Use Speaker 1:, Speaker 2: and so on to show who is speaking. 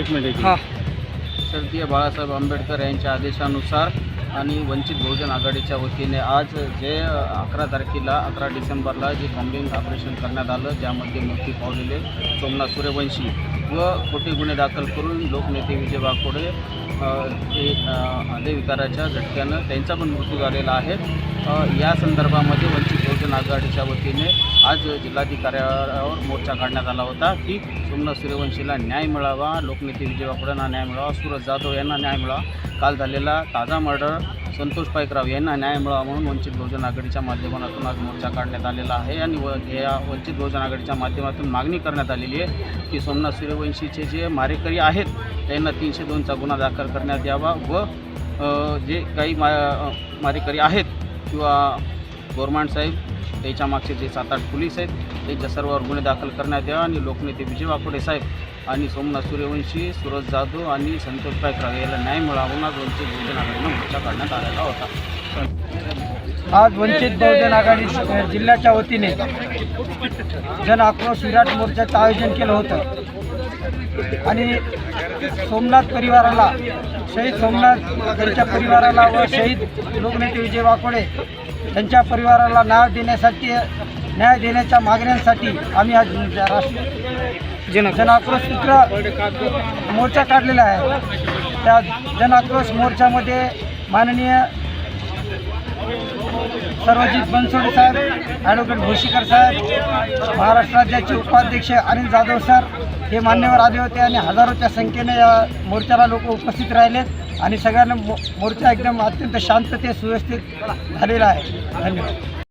Speaker 1: एक मिनिट
Speaker 2: हां.
Speaker 3: स्वर्गीय बाळासाहेब आंबेडकर यांच्या आदेशानुसार आणि वंचित बहुजन आघाडीच्या वतीने आज जे अकरा तारखेला अकरा डिसेंबरला जे बॉम्बिंग ऑपरेशन करण्यात आलं त्यामध्ये मृत्यू पावलेले सोमनाथ सूर्यवंशी व खोटे गुन्हे दाखल करून लोकनेते विजय वाकोडे हे हृदयविकाराच्या झटक्यानं. त्यांचा पण मृत्यू झालेला आहे. या संदर्भामध्ये वंचित बहुजन आघाडीच्या वतीने आज जिल्हाधिकाऱ्यावर मोर्चा काढण्यात आला होता की सोमनाथ सूर्यवंशीला न्याय मिळावा लोकनेते विजय वाकोडांना न्याय मिळावा सूरज जाधव यांना न्याय मिळावा. काल झालेला ताजा मर्डर संतोष पायकराव यांना न्याय मिळावा म्हणून वंचित बहुजन आघाडीच्या माध्यमातून आज मोर्चा काढण्यात आलेला आहे आणि व या वंचित बहुजन आघाडीच्या माध्यमातून मागणी करण्यात आलेली आहे की सोमनाथ सूर्यवंशीचे जे मारेकरी आहेत त्यांना तीनशे दोनचा गुन्हा दाखल करण्यात यावा व जे काही मा मारेकरी आहेत किंवा गोरमांड साहेब त्याच्या मागचे जे सात आठ पोलीस आहेत त्यांच्या सर्वांवर गुन्हे दाखल करण्यात यावा आणि लोकनेते विजय वाकोडे साहेब आणि सोमनाथ सूर्यवंशी सुरज जाधव आणि संतोष पायकराव याला न्याय मिळावा म्हणून आज वंचित बहुजन आघाडीनं मोर्चा काढण्यात आलेला होता.
Speaker 2: आज वंचित बहुजन आघाडी जिल्ह्याच्या वतीने जन आक्रोश विराट मोर्चाचं आयोजन केलं होतं. आणि सोमनाथ परिवाराला शहीद सोमनाथ यांच्या परिवाराला व शहीद लोकनेते विजय वाकोडे त्यांच्या परिवाराला न्याय देण्यासाठी न्याय देण्याच्या मागण्यांसाठी आम्ही आज राष्ट्र जन आक्रोश चित्र मोर्चा काढलेला आहे. त्या जन आक्रोश मोर्चामध्ये माननीय सर्वजित बनसोडे साहेब ॲडव्होकेट भोशीकर साहेब महाराष्ट्र राज्याचे उपाध्यक्ष अनिल जाधव सर हे मान्यवर आले होते आणि हजारोच्या संख्येने या मोर्चाला लोक उपस्थित राहिलेत आणि सगळ्यांना मो मोर्चा एकदम अत्यंत शांतते सुव्यवस्थित झालेला आहे. धन्यवाद.